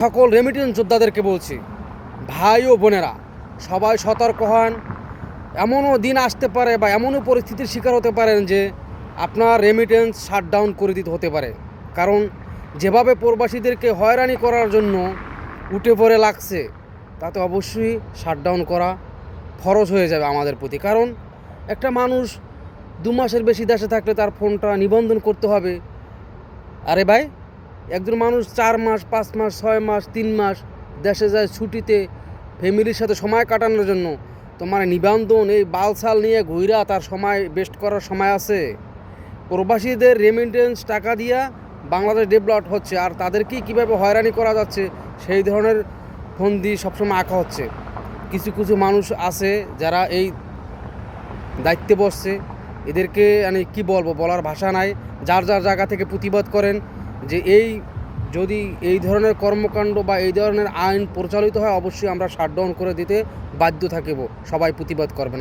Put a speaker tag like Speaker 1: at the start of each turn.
Speaker 1: সকল রেমিটেন্স যোদ্ধাদেরকে বলছি, ভাই ও বোনেরা, সবাই সতর্ক হন। এমনও দিন আসতে পারে বা এমনও পরিস্থিতির শিকার হতে পারেন যে আপনার রেমিটেন্স শাটডাউন করে দিতে হতে পারে। কারণ যেভাবে প্রবাসীদেরকে হয়রানি করার জন্য উঠে পড়ে লাগছে, তাতে অবশ্যই শাটডাউন করা ফরজ হয়ে যাবে আমাদের প্রতি। কারণ একটা মানুষ দু মাসের বেশি দেশে থাকলে তার ফোনটা নিবন্ধন করতে হবে। আরে ভাই একজন মানুষ চার মাস, পাঁচ মাস, ছয় মাস, তিন মাস দেশে যায় ছুটিতে, ফ্যামিলির সাথে সময় কাটানোর জন্য। তোমার নিবন্ধন, এই বালসাল নিয়ে ঘুইরা তার সময় বেস্ট করার সময় আছে। প্রবাসীদের রেমিটেন্স টাকা দিয়া বাংলাদেশ ডেভেলপ হচ্ছে। আর তাদেরকেই কীভাবে হয়রানি করা যাচ্ছে, সেই ধরনের ফোন দিয়ে সবসময় আঁকা হচ্ছে। কিছু কিছু মানুষ আছে যারা এই দায়িত্বে বসছে। এদেরকে আমি কি বলব, বলার ভাষা নাই। যার যার জায়গা থেকে প্রতিবাদ করেন যে এই যদি এই ধরনের কর্মকাণ্ড বা এই ধরনের আইন প্রচালিত হয়, অবশ্যই আমরা শাটডাউন করে দিতে বাধ্য থাকিব। সবাই প্রতিবাদ করবেন।